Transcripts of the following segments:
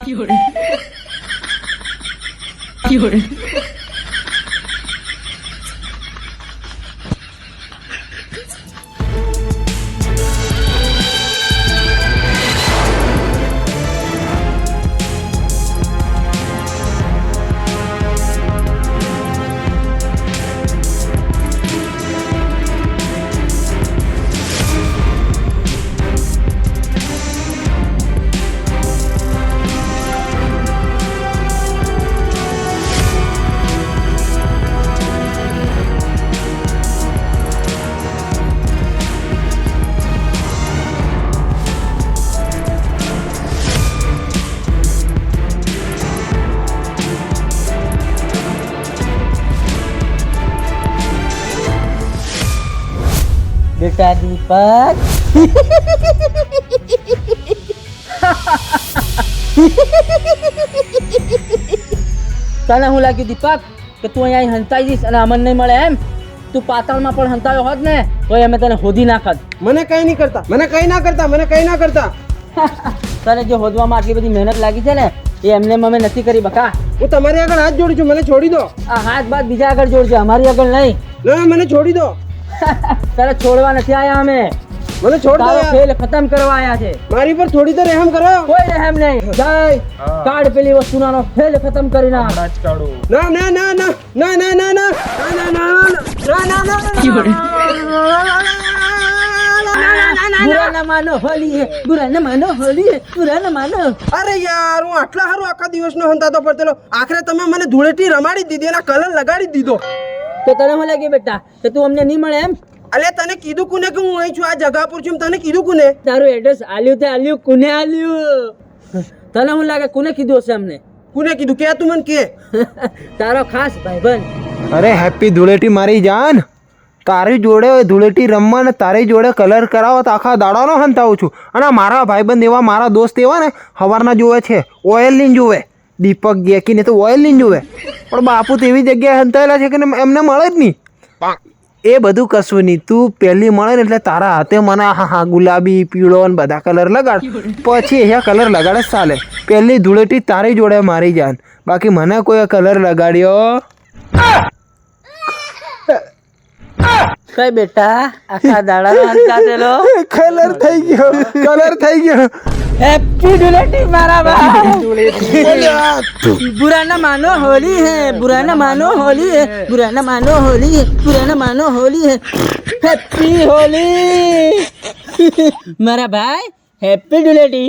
কি হরে কি হরে બેટા દીપક. તને હું લાગ્યું દીપક? કે તું અહીંયા હંતાઈ જઈશ અને અમન નહીં મળે એમ? તું પાતાળમાં પણ હંતાયો હોત ને તો અમે તને હોદી નાખત મને કઈ નહીં કરતા મને કઈ ના કરતા મને કઈ ના કરતા. તને જે હોદવામાં આટલી બધી મહેનત લાગી છે ને એ એમને અમે નથી કરી બકા. હું તમારી આગળ હાથ જોડું છું મને છોડી દો. આ હાથ બાદ બીજા આગળ જોડજે અમારી આગળ નહીં. ના મને છોડી દો. તારે છોડવા નથી આયા અમે મને છોડ દો ખેલ ખતમ કરવા આયા છે મારી પર થોડી તો રહેમ કરો કોઈ રહેમ નહીં જય કાઢ પેલી વસ્તુનો ખેલ ખતમ કરી ના ના ના ના ના ના ના ના ના ના ના ના ના ના માનો હોલી બુરાના માનો હોલી અરે યાર હું આટલા હારું આખા દિવસનો હંતાતો પડતેલો આખરે તમે મને ધૂળેટી રમાડી દીધી એના કલર લગાડી દીધો તો તને હું લાગે બેટા? કે તું અમને નહીં મળે એમ? અલે તને કીધું કોને કે હું અહીં છું? આ જગા પર છું તને કીધું કોને? તારું એડ્રેસ આલ્યું તે આલ્યું કોને આલ્યું? તને હું લાગે કોને કીધું હશે અમને? કોને કીધું? કે તું મને કે. તારો ખાસ ભાઈબંધ. અરે હેપી ધૂળેટી મારી જાન. તારી જોડે ધૂળેટી રમવા ને તારી જોડે કલર કરાવો તો આખા દાડાનો હંતાવું છું. અને મારા ભાઈબંધ એવા મારા દોસ્ત એવા ને સવારના જોવે છે ઓઇલ લઈને જોવે દીપક ગેકીને તો ઓઇલ નહીં જોવે પણ બાપુ તો એવી જગ્યાએ હંતાયેલા છે કે એમને મળે જ નહીં. એ બધું કશું નહીં. તું પહેલી મળે ને એટલે તારા હાથે મને હા હા ગુલાબી પીળો ને બધા કલર લગાડ. પછી અહીંયા કલર લગાડે જ ચાલે. પહેલી ધૂળેટી તારી જોડે મારી જાન. બાકી મને કોઈ કલર લગાડ્યો? કઈ બેટા? આખા દાડા કલર થઈ ગયો. કલર થઈ ગયો. હેપી ધૂળેટી મારા ભાઈ बुरा न मानो होली है बुरा न मानो होली है बुरा न मानो होली है बुरा न मानो होली है हैप्पी होली મારા ભાઈ હેપી ધૂળેટી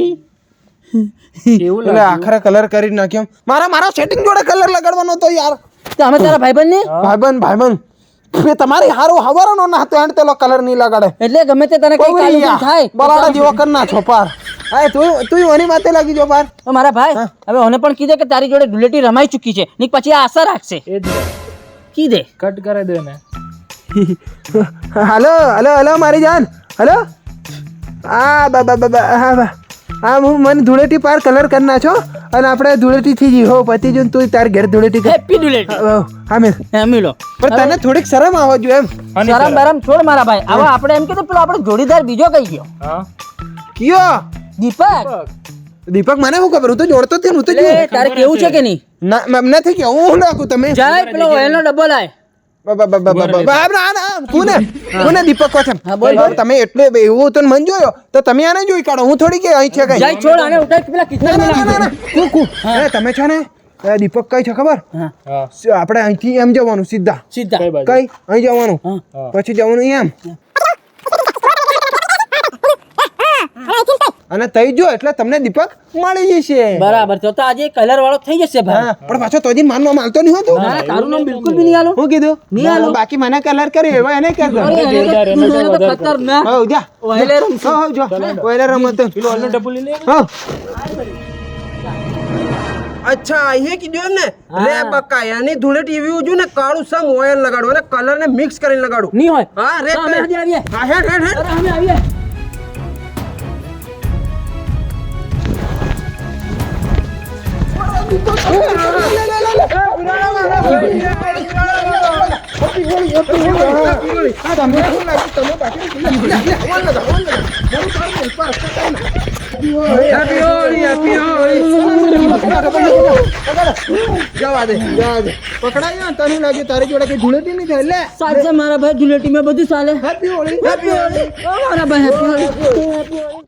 એટલે આખરે કલર કરી નાખ્યો મારા મારા સેટિંગ જોડે કલર લગાડવાનો તો યાર તો અમે તારા ભાઈબંધ ને ભાઈબંધ ભાઈબંધ એ તમારી હારો હવારનો ના હતો એને તેલો કલર નહીં લગાડે એટલે ગમે તે તને કઈ બહુ કાલું યાર. થાય બરાડા જેવો કર ના છો પાર હા તું તું ઓની માથે લાગી જો પાર. તો મારા ભાઈ હવે મને પણ કીધે કે તારી જોડે ધૂળેટી રમાઈ ચૂકી છે. ની પછી આ આશા રાખશે. કીધે. હાલો હાલો હાલો મારી જાન. હાલો. આ બા બા બા હા બા. હા હું મને ધૂળેટી પાર કલર કરી નાખો અને આપણે ધૂળેટી થી જીવો હો પતિ જો તું તાર ઘેર ધૂળેટી કર. હેપી ધૂળેટી હા, હા મેં હા મિલો. પણ તને થોડીક શરમ આવવા જોઈએ એમ. શરમ બરમ છોડ મારા ભાઈ. હવે આપણે એમ કીધું પેલો આપણો જોડીદાર બીજો કઈ ગયો? હા. કયો? દીપક. દીપક મને શું ખબર? હું તો જોડતો જ થયો હું તો જોઉં. તારે કેવું છે કે નહીં? ના મ- નથી કે હું નાખું તમે? જાય પેલો ઓઇલનો ડબ્બો લાય બ- બ- બ- બ- બ- બ- ના, ના, તું ને તું ને દીપક કહો છે હા, બોલ, બોલ. તમે એટલે એવું તો મન જોયો. તો તમે આને જોઈ કાઢો. હું થોડી કે અહીં છે કઈ? જાય છોડ આને ઉઠાઈ પેલા ના, કિચન ના, ના, ના, ના. કુ, કુ. અરે, તમે છો ને એ દીપક કઈ છે ખબર? હા. સ- આપણે અહીંથી એમ જવાનું સીધા. સીધા. કઈ અહીં જવાનું. હા. પછી જવાનું એમ. અને થઈ જો એટલે તમને દીપક મળી જશે. બરાબર તો તો આજે કલર વાળો થઈ જશે ભાઈ. પણ પાછો તો હજી માનમાં માલતો નહીં હોતો ના, તારું નામ બિલકુલ બી નહીં આલો. હું કીધું? નહીં આલો. બાકી મને કલર કર્યો એવો એને કર દો. ખતરનાક હો જા એને તો હો જો. જા. ઓઇલે રમશે. હવ, હવ, જો. લે. રમત અચ્છા અહીંયા કીધું એમ ને લે બકા એની ધૂળે ટીવી ઉજુ ને કાળું સમ ઓઇલ લગાડું અને કલર ને મિક્સ કરીને લગાડું. નહીં હોય. હા રે તો આવીએ. હા હેડ હેડ હેડ. અમે આવીએ. જવા દે જવા દે પકડાઈ તને લાગ્યું તારી જોડે કઈ ધૂળેટી નહીં થાય એટલે સાચે મારા ભાઈ ધૂળેટી માં બધું ચાલે. હેપી હોળી હેપી હોળી મારા ભાઈ હેપી હોળી